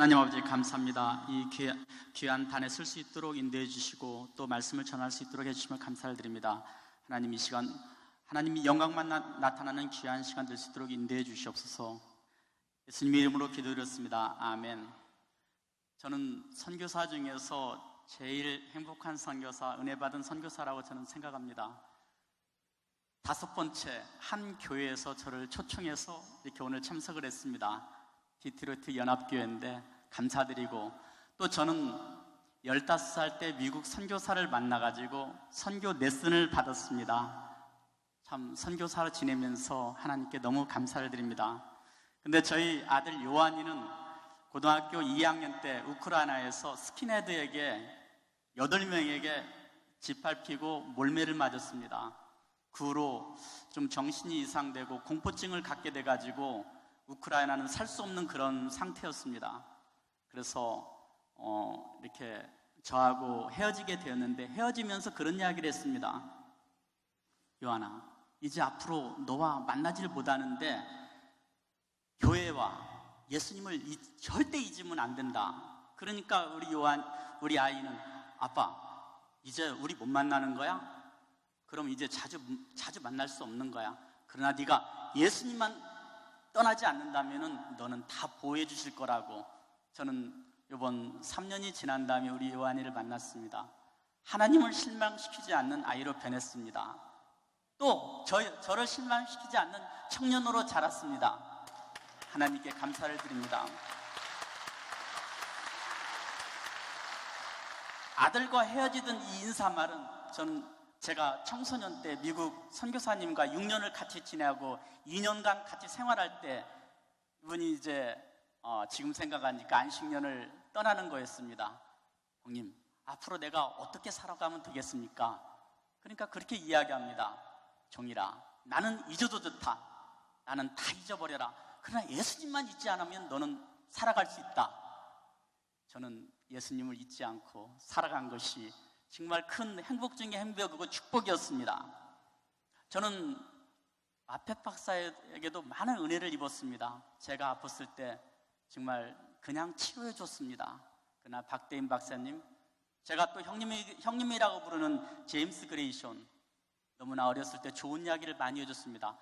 하나님 아버지 감사합니다. 이 귀한, 단에 쓸 수 있도록 인도해 주시고 또 말씀을 전할 수 있도록 해주시면 감사를 드립니다. 하나님 이 시간 하나님이 영광만 나, 타나는 귀한 시간 될 수 있도록 인도해 주시옵소서. 예수님의 이름으로 기도드렸습니다. 아멘. 저는 선교사 중에서 제일 행복한 선교사, 은혜 받은 선교사라고 저는 생각합니다. 다섯 번째 한 교회에서 저를 초청해서 이렇게 오늘 참석을 했습니다. 디트로이트 연합교회인데 감사드리고 또 저는 15살 때 미국 선교사를 만나가지고 선교 레슨을 받았습니다. 참 선교사로 지내면서 하나님께 너무 감사를 드립니다. 근데 저희 아들 요한이는 고등학교 2학년 때 우크라이나에서 스킨헤드에게 8명에게 짓밟히고 몰매를 맞았습니다. 그 후로 좀 정신이 이상되고 공포증을 갖게 돼가지고 우크라이나는 살 수 없는 그런 상태였습니다. 그래서 어, 이렇게 저하고 헤어지게 되었는데 헤어지면서 그런 이야기를 했습니다. 요한아, 이제 앞으로 너와 만나지를 못하는데 교회와 예수님을 이- 절대 잊으면 안 된다. 그러니까 우리 요한, 우리 아이는 아빠, 이제 우리 못 만나는 거야? 그럼 이제 자주 자주 만날 수 없는 거야. 그러나 네가 예수님만 떠나지 않는다면은 너는 다 보호해 주실 거라고 저는 이번 3년이 지난 다음에 우리 요한이를 만났습니다. 하나님을 실망시키지 않는 아이로 변했습니다. 또 저, 저를 실망시키지 않는 청년으로 자랐습니다. 하나님께 감사를 드립니다. 아들과 헤어지던 이 인사말은 저는 제가 청소년 때 미국 선교사님과 6년을 같이 지내고 2년간 같이 생활할 때 이분이 이제 어, 지금 생각하니까 안식년을 떠나는 거였습니다. 형님, 앞으로 내가 어떻게 살아가면 되겠습니까? 그러니까 그렇게 이야기합니다. 종이라, 나는 잊어도 좋다. 나는 다 잊어버려라. 그러나 예수님만 잊지 않으면 너는 살아갈 수 있다. 저는 예수님을 잊지 않고 살아간 것이 정말 큰 행복 중의 행복이고 축복이었습니다. 저는 아페 박사에게도 많은 은혜를 입었습니다. 제가 아팠을 때 정말 그냥 치료해 줬습니다. 그러나 박대인 박사님, 제가 또 형님이, 형님이라고 부르는 제임스 그레이션, 너무나 어렸을 때 좋은 이야기를 많이 해줬습니다.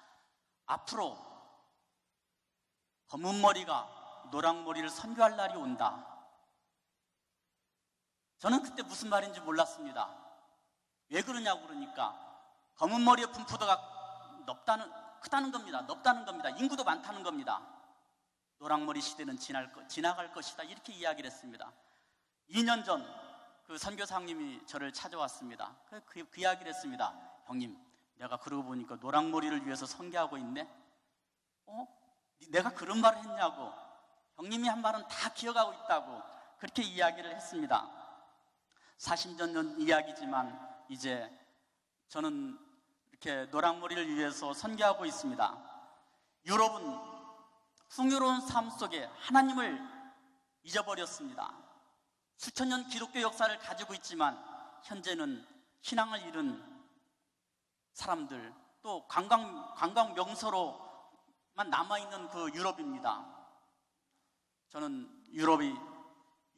앞으로 검은 머리가 노랑 머리를 선교할 날이 온다. 저는 그때 무슨 말인지 몰랐습니다. 왜 그러냐고 그러니까 검은 머리의 분포도가 높다는 크다는 겁니다. 높다는 겁니다. 인구도 많다는 겁니다. 노랑머리 시대는 지날 거, 지나갈 것이다. 이렇게 이야기를 했습니다. 2년 전 그 선교사님이 저를 찾아왔습니다. 그, 그, 그 이야기를 했습니다. 형님, 내가 그러고 보니까 노랑머리를 위해서 선교하고 있네? 어? 내가 그런 말을 했냐고. 형님이 한 말은 다 기억하고 있다고. 그렇게 이야기를 했습니다. 40년 전 이야기지만 이제 저는 이렇게 노랑머리를 위해서 선교하고 있습니다. 유럽은 풍요로운 삶 속에 하나님을 잊어버렸습니다. 수천 년 기독교 역사를 가지고 있지만 현재는 신앙을 잃은 사람들 또 관광 관광 명소로만 남아 있는 그 유럽입니다. 저는 유럽이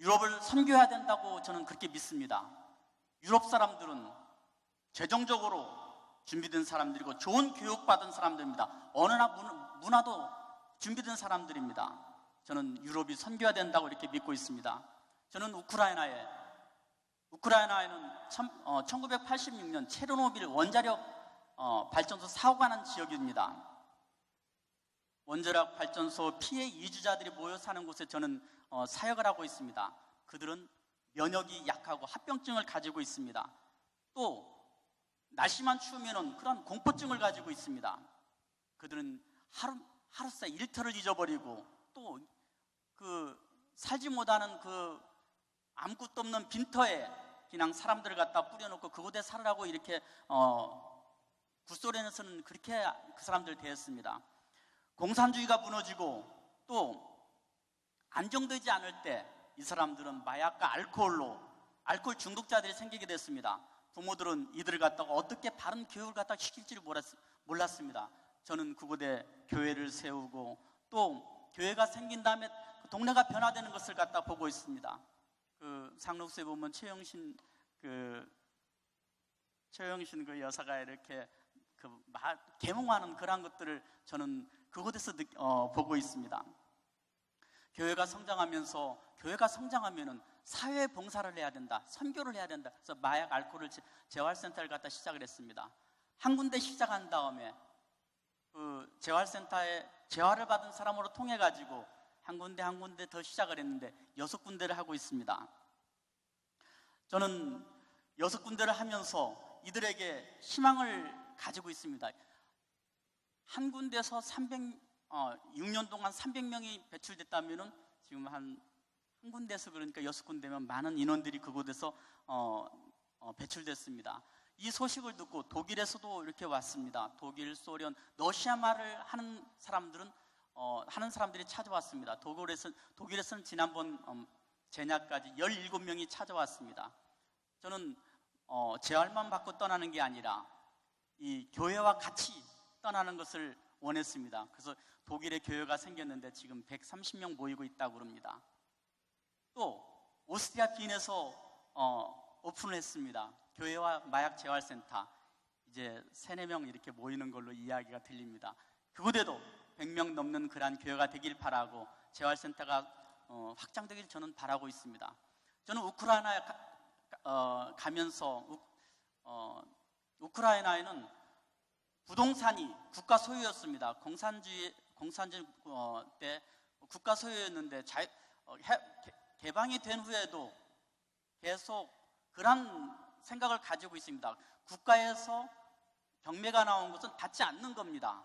유럽을 선교해야 된다고 저는 그렇게 믿습니다. 유럽 사람들은 재정적으로 준비된 사람들이고 좋은 교육받은 사람들입니다. 언어나 문화도 준비된 사람들입니다. 저는 유럽이 선교해야 된다고 이렇게 믿고 있습니다. 저는 우크라이나에 우크라이나에는 참, 어, 1986년 체르노빌 원자력 어, 발전소 사고가 난 지역입니다. 원자력 발전소 피해 이주자들이 모여 사는 곳에 저는 어, 사역을 하고 있습니다. 그들은 면역이 약하고 합병증을 가지고 있습니다. 또 날씨만 추우면 그런 공포증을 가지고 있습니다. 그들은 하루 하루새 일터를 잊어버리고 또 그 살지 못하는 그 아무것도 없는 빈터에 그냥 사람들을 갖다 뿌려놓고 그곳에 살으라고 이렇게 어, 굿소련에서는 그렇게 그 사람들 되었습니다. 공산주의가 무너지고 또 안정되지 않을 때 이 사람들은 마약과 알코올로 알코올 중독자들이 생기게 됐습니다. 부모들은 이들을 갖다가 어떻게 바른 교육을 갖다 시킬지를 몰랐습니다. 저는 그곳에 교회를 세우고 또 교회가 생긴 다음에 동네가 변화되는 것을 갖다 보고 있습니다. 그 상록수에 보면 최영신 그 최영신 그 여사가 이렇게 그 마- 계몽하는 그런 것들을 저는 그곳에서 느, 어, 보고 있습니다. 교회가 성장하면서 교회가 성장하면은 사회 봉사를 해야 된다, 선교를 해야 된다. 그래서 마약 알코올 재- 재활센터를 갖다 시작을 했습니다. 한 군데 시작한 다음에 그 재활센터에 재활을 받은 사람으로 통해 가지고 한 군데 한 군데 더 시작을 했는데 여섯 군데를 하고 있습니다. 저는 여섯 군데를 하면서 이들에게 희망을 가지고 있습니다. 한 군데서 300, 어, 6년 동안 300명이 배출됐다면은 지금 한, 한 군데서 그러니까 여섯 군데면 많은 인원들이 그곳에서 어, 어, 배출됐습니다. 이 소식을 듣고 독일에서도 이렇게 왔습니다. 독일, 소련, 러시아 말을 하는 사람들은 어, 하는 사람들이 찾아왔습니다. 독일에서 독일에서는 지난번 음, 제냐까지 17명이 찾아왔습니다. 저는 어, 재활만 받고 떠나는 게 아니라 이 교회와 같이 떠나는 것을 원했습니다. 그래서 독일에 교회가 생겼는데 지금 130명 모이고 있다고 그럽니다. 또 오스트리아 빈에서 어, 오픈을 했습니다. 교회와 마약 재활센터 이제 세네 명 이렇게 모이는 걸로 이야기가 들립니다. 그곳에도 100명 넘는 그러한 교회가 되길 바라고 재활센터가 어, 확장되길 저는 바라고 있습니다. 저는 우크라이나에 가, 어, 가면서 우, 어, 우크라이나에는 부동산이 국가 소유였습니다. 공산주의 공산주의 어, 때 국가 소유였는데 자, 어, 개방이 된 후에도 계속 그런 생각을 가지고 있습니다. 국가에서 경매가 나온 것은 닿지 않는 겁니다.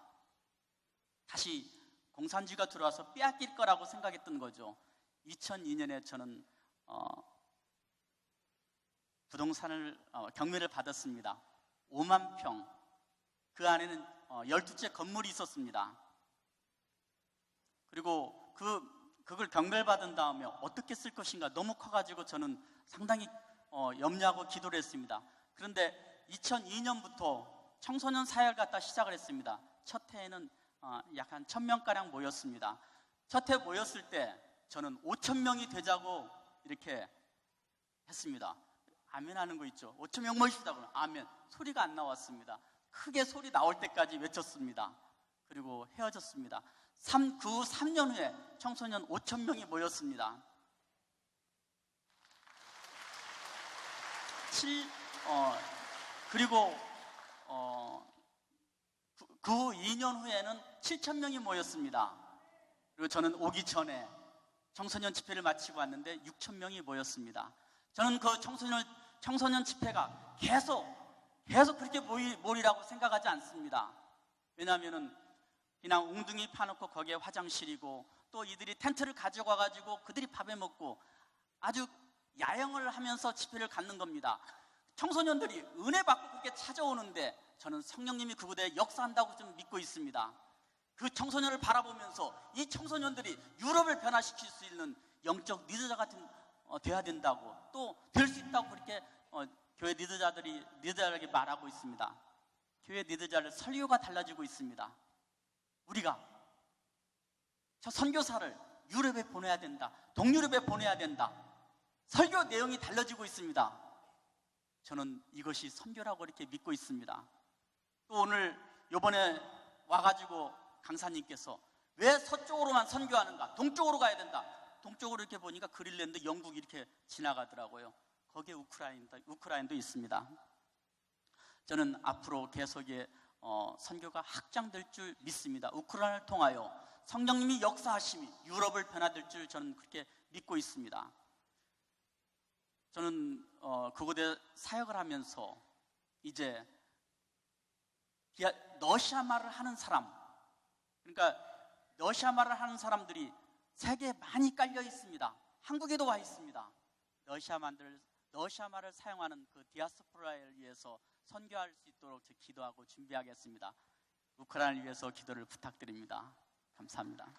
다시 공산주의가 들어와서 빼앗길 거라고 생각했던 거죠. 2002년에 저는 어, 부동산을 어, 경매를 받았습니다. 5만 평. 그 안에는 어, 12채 건물이 있었습니다. 그리고 그 그걸 경매를 받은 다음에 어떻게 쓸 것인가 너무 커가지고 저는 상당히 어, 염려하고 기도를 했습니다. 그런데 2002년부터 청소년 사회를 갖다 시작을 했습니다. 첫 해에는 어, 약한천 명가량 모였습니다. 첫 해 모였을 때 저는 5천 명이 되자고 이렇게 했습니다. 아멘 하는 거 있죠. 5천 명 모이시다 그러면 아멘. 소리가 안 나왔습니다. 크게 소리 나올 때까지 외쳤습니다. 그리고 헤어졌습니다. 3, 그 3년 후에 청소년 5천 명이 모였습니다. 7, 어, 그리고 어, 그, 그 2년 후에는 7천 명이 모였습니다. 그리고 저는 오기 전에 청소년 집회를 마치고 왔는데 6천 명이 모였습니다. 저는 그 청소년 청소년 집회가 계속 계속 그렇게 모이, 모이라고 생각하지 않습니다. 왜냐하면은 그냥 웅둥이 파놓고 거기에 화장실이고 또 이들이 텐트를 가져가 가지고 그들이 밥해 먹고 아주 야영을 하면서 집회를 갖는 겁니다. 청소년들이 은혜 받고 그렇게 찾아오는데 저는 성령님이 그곳에 역사한다고 좀 믿고 있습니다. 그 청소년을 바라보면서 이 청소년들이 유럽을 변화시킬 수 있는 영적 리더자 같은 어, 돼야 된다고 또 될 수 있다고 그렇게 어, 교회 리더자들이 리더자에게 말하고 있습니다. 교회 리더자를 설교가 달라지고 있습니다. 우리가 저 선교사를 유럽에 보내야 된다. 동유럽에 보내야 된다. 설교 내용이 달라지고 있습니다. 저는 이것이 선교라고 이렇게 믿고 있습니다. 또 오늘 요번에 와가지고 강사님께서 왜 서쪽으로만 선교하는가? 동쪽으로 가야 된다. 동쪽으로 이렇게 보니까 그린랜드, 영국 이렇게 지나가더라고요. 거기에 우크라이나, 우크라이나도 있습니다. 저는 앞으로 계속 의 어, 선교가 확장될 줄 믿습니다. 우크라이나를 통하여 성령님이 역사하심이 유럽을 변화될 줄 저는 그렇게 믿고 있습니다. 저는 어, 그곳에 사역을 하면서 이제 러시아 말을 하는 사람, 그러니까 러시아 말을 하는 사람들이 세계에 많이 깔려 있습니다. 한국에도 와 있습니다. 러시아 말을 러시아 말을 사용하는 그 디아스포라를 위해서 선교할 수 있도록 저 기도하고 준비하겠습니다. 우크라이나를 위해서 기도를 부탁드립니다. 감사합니다.